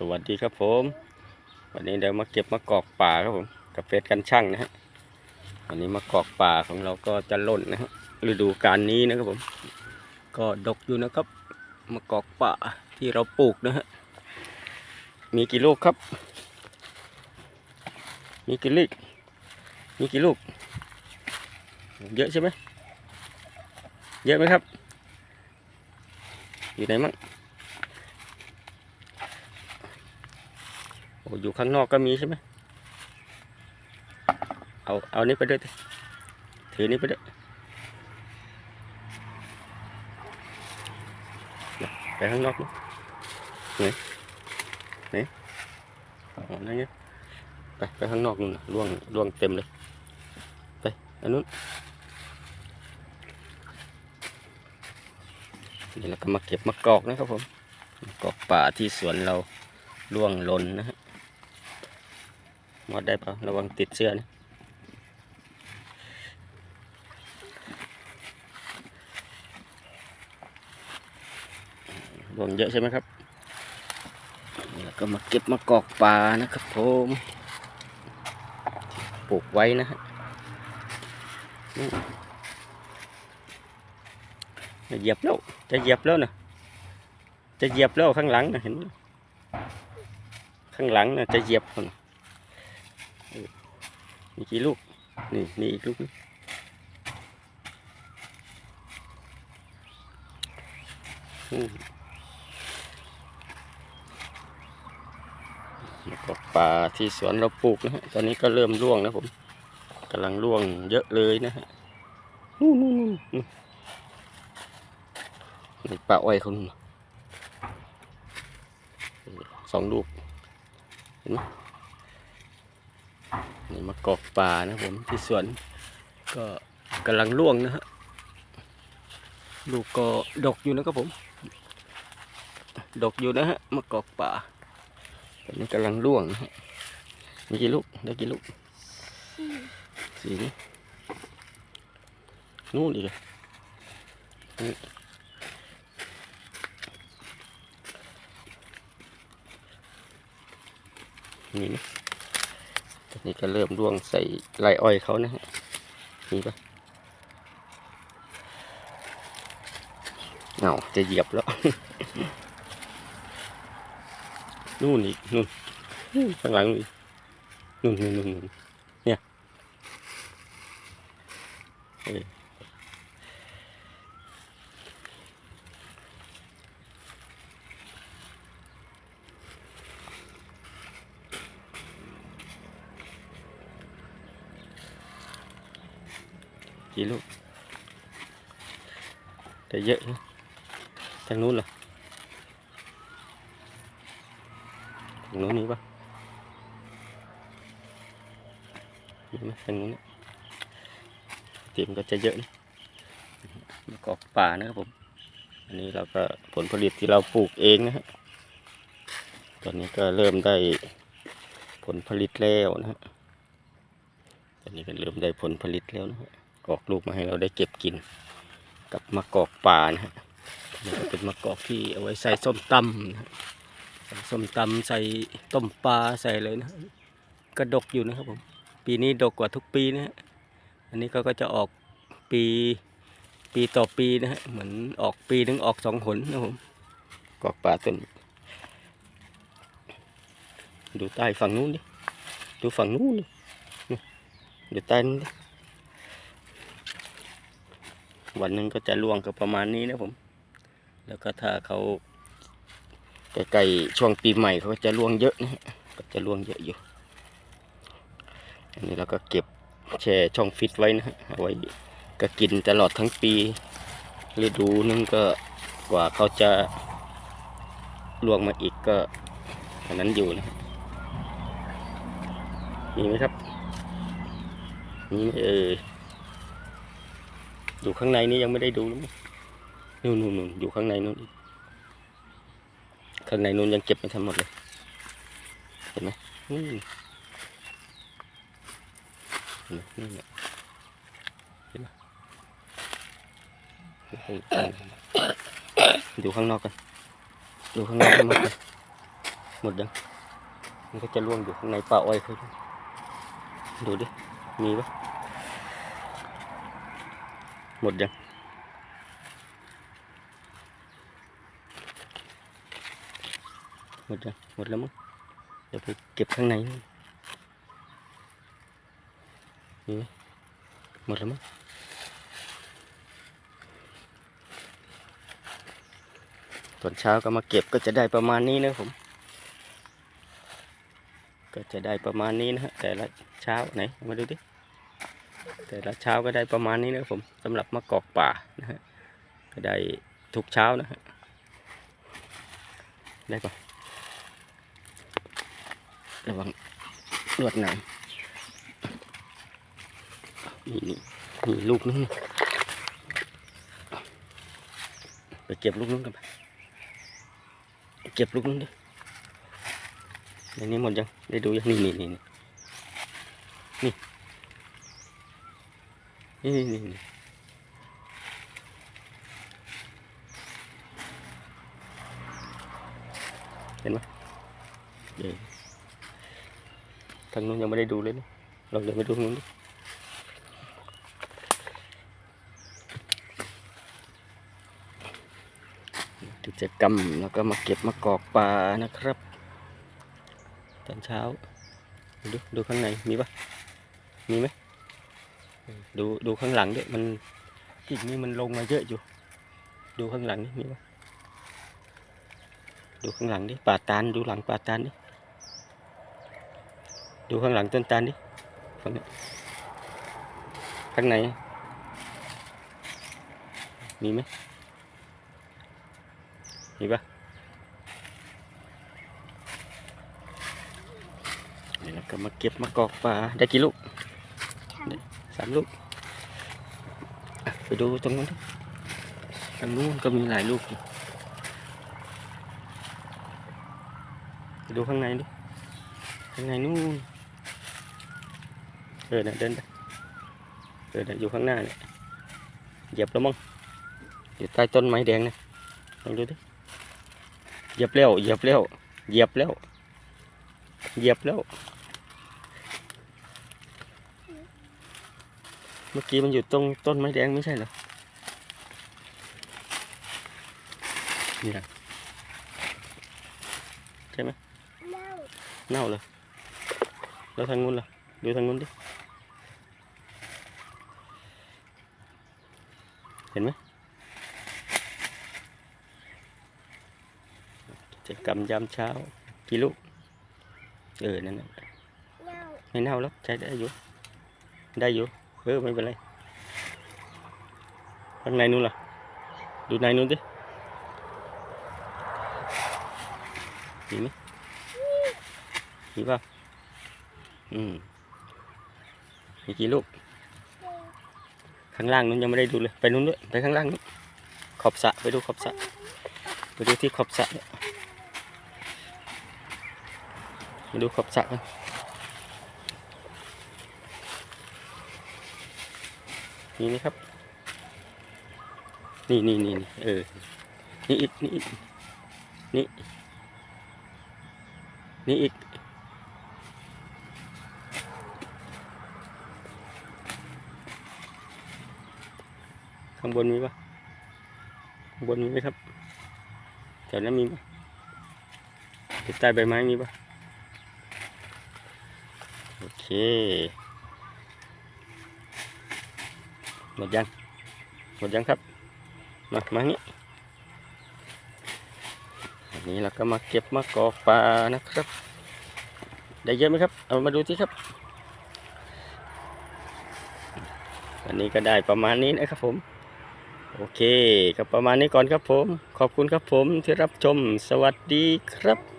สวัสดีครับผม วันนี้เดี๋ยวมาเก็บมะกอกป่าครับผมกับเฟสกันช่างนะฮะวันนี้มะกอกป่าของเราก็จะล่นนะฮะฤดูกาลนี้นะครับผม ก็ดกอยู่นะครับมะกอกป่าที่เราปลูกนะฮะมีกี่ลูกครับ มีกี่ลูกมีกี่ลูก เยอะใช่ไหมเยอะไหมครับ อยู่ไหนมั่ง อ้อยู่ข้างนอกก็มีใช่ไหมเอาเอานี้ไปด้วยถือนี้ไปด้วยไปข้างนอกนะไหนไหนอ๋อนั่นไงไปไปข้างนอกนู่นล่วงล่วงเต็มเลย ไปอันนู้นนี่เราก็มาเก็บมะกอกนะครับผมมะกอกป่าที่สวนเราล่วงหล่นนะฮะ มอดได้เปล่าระวังติดเสื้อนะล่วงเยอะใช่ไหมครับนี่เราก็มาเก็บมะกอกป่านะครับผมปลูกไว้นะฮะจะเหยียบแล้ว จะเหยียบแล้วนะจะเหยียบแล้วข้างหลังนะเห็น ข้างหลังนะจะเหยียบคน มีกี่ลูก นี่นี่อีกลูกนึงอืมแล้วก็ป่าที่สวนเราปลูกนะฮะ ตอนนี้ก็เริ่มร่วงนะผมกำลังร่วงเยอะเลยนะฮะ นู่นนู่นนู่นในป่าอ้อยเขานู่นน่ะเออสองลูก เห็นไหม มากอกป่านะผมที่สวนก็กำลังร่วงนะฮะลูกก็ดกอยู่นะครับผม ดกอยู่นะฮะมากอกป่าตอนนี้กำลังร่วงนะฮะมีกี่ลูกได้กี่ลูกสี่นี่นู่นอีกเหรอนี่นี่นะ นี่ก็เริ่มร่วงใส่ไรอ้อยเขานะฮะนี่ปะเอาจะเหยียบแล้ว นู่นอีกนู่นข้างหลังนี่นู่นนู่นนู่นนู่นเนี่ยเออ กี่ลูกแต่เยอะนะทางนู้นเหรอทางนู้นนี่ปะเห็นไหมทางนู้นเนี่ยเตรียมก็จะเยอะนะมะกอกป่านะครับผม อันนี้เราก็ผลผลิตที่เราปลูกเองนะฮะ ตอนนี้ก็เริ่มได้ผลผลิตแล้วนะฮะ ตอนนี้ก็เริ่มได้ผลผลิตแล้วนะฮะ ออกลูกมาให้เราได้เก็บกิน กับมะกอกป่านะฮะเป็นมะกอกที่เอาไว้ใส่ส้มตำนะฮะใส่ส้มตำใส่ต้มปลาใส่เลยนะฮะดกอยู่นะครับผมปีนี้ดกกว่าทุกปีนะฮะอันนี้ก็ก็จะออกปีปีต่อปีนะฮะเหมือนออกปีนึงออกสองหนนะครับผมกอกป่าต้นดูใต้ฝั่งนู้นดิดูฝั่งนู้นดิดูใต้นู้นดิ วันหนึ่งก็จะล่วงก็ประมาณนี้นะผม แล้วก็ถ้าเขาใกล้ๆช่วงปีใหม่เขาก็จะล่วงเยอะนะฮะก็จะล่วงเยอะอยู่ อันนี้เราก็เก็บแช่ช่องฟิตไว้นะฮะเอาไว้ก็กินตลอดทั้งปีฤดูนึงก็กว่าเขาจะล่วงมาอีกก็อันนั้นอยู่นะฮะมีไหมครับมีไหมเอ่ย อยู่ข้างในนี้ยังไม่ได้ดูเลยมั้ยนู่นนู่นอยู่ข้างในนู่นข้างในนู่นยังเก็บไม่ทันหมดเลย เห็นไหมนี่นี่นี่เห็นไหมดูข้างนอกกัน ดูข้างนอกกันมากเลยหมดยังมันก็จะล่วงอยู่ข้างในป่าอ้อยเขาดูดิ มีปะ หมดยังหมดยังหมดแล้วมั้งเดี๋ยวไปเก็บข้างในนู่หมดแล้วมั้งตอนเช้าก็มาเก็บก็จะได้ประมาณนี้นะผม ก็จะได้ประมาณนี้นะฮะแต่ละเช้าไหนมาดูดิ แต่ละเช้าก็ได้ประมาณนี้นะครับผมสำหรับมะกอกป่านะฮะก็ได้ทุกเช้านะฮะได้ปะระวังลวดหนามนี่นี่นี่ลูกนึงไปเก็บลูกนึงกันไปเก็บลูกนึงดิในนี้หมดยังได้ดูยังนี่นี่นี่นี่ นี่นี่นี่เห็นไหมเดี๋ยวทางนู้นยังไม่ได้ดูเลยนะเราเดินไปดูทางนู้นดิกิจกรรมแล้วก็มาเก็บมะกอกป่านะครับ ตอนเช้า ดูดูข้างในมีปะมีไหม ดูดูข้างหลังด้วยมันกิ่งนี่มันลงมาเยอะอยู่ ดูข้างหลังนี่มีปะดูข้างหลังดิป่าตาลดูหลังป่าตาลดิดูข้างหลังต้นตาลดิฝั่งนี้ข้างในมีไหมมีปะนี่เราก็มาเก็บมะกอกป่าได้กี่ลูก สามลูกไปดูตรงนู้นทางนู้นก็มีหลายลูกไปดูข้างในดิข้างในนู้นเออนะเดินไปเออนะอยู่ข้างหน้าเนี่ยเหยียบแล้วมั้งอยู่ใต้ต้นไม้แดงนะลองดูดิเหยียบแล้วเหยียบแล้วเหยียบแล้วเหยียบแล้ว เมื่อกี้มันอยู่ตรงต้นไม้แดงไม่ใช่เหรอนี่นะใช่ไหมเน่าเลยแล้วทางนู้นล่ะดูทางนู้นดิ เห็นไหมกิจกรรมยามเช้ากี่ลูกเออ นั่นน่ะเล่าไม่เน่าแล้วใช้ได้อยู่ ได้อยู่ เออไม่เป็นไรข้างในนู้นล่ะ ดูในนู้นดิมีไหมมีเปล่าอืมมีกี่ลูก ข้างล่างนู้นยังไม่ได้ดูเลย ไปนู้นด้วย ไปข้างล่างนู้นขอบสะไปดูขอบสะไปดูที่ขอบสะเนี่ยมาดูขอบสะกัน มีไหมครับ นี่นี่นี่เออ นี่อีก นี่อีก นี่ นี่อีก ข้างบนมีปะข้างบนมีไหมครับแถวนั้นมีปะใต้ใบไม้มีปะโอเค หมดยัง หมดยังครับ มามานี้อันนี้เราก็มาเก็บมะกอกปลานะครับ ได้เยอะไหมครับ เอามาดูที่ครับ อันนี้ก็ได้ประมาณนี้นะครับผม โอเคก็ประมาณนี้ก่อนครับผม ขอบคุณครับผมที่รับชม สวัสดีครับ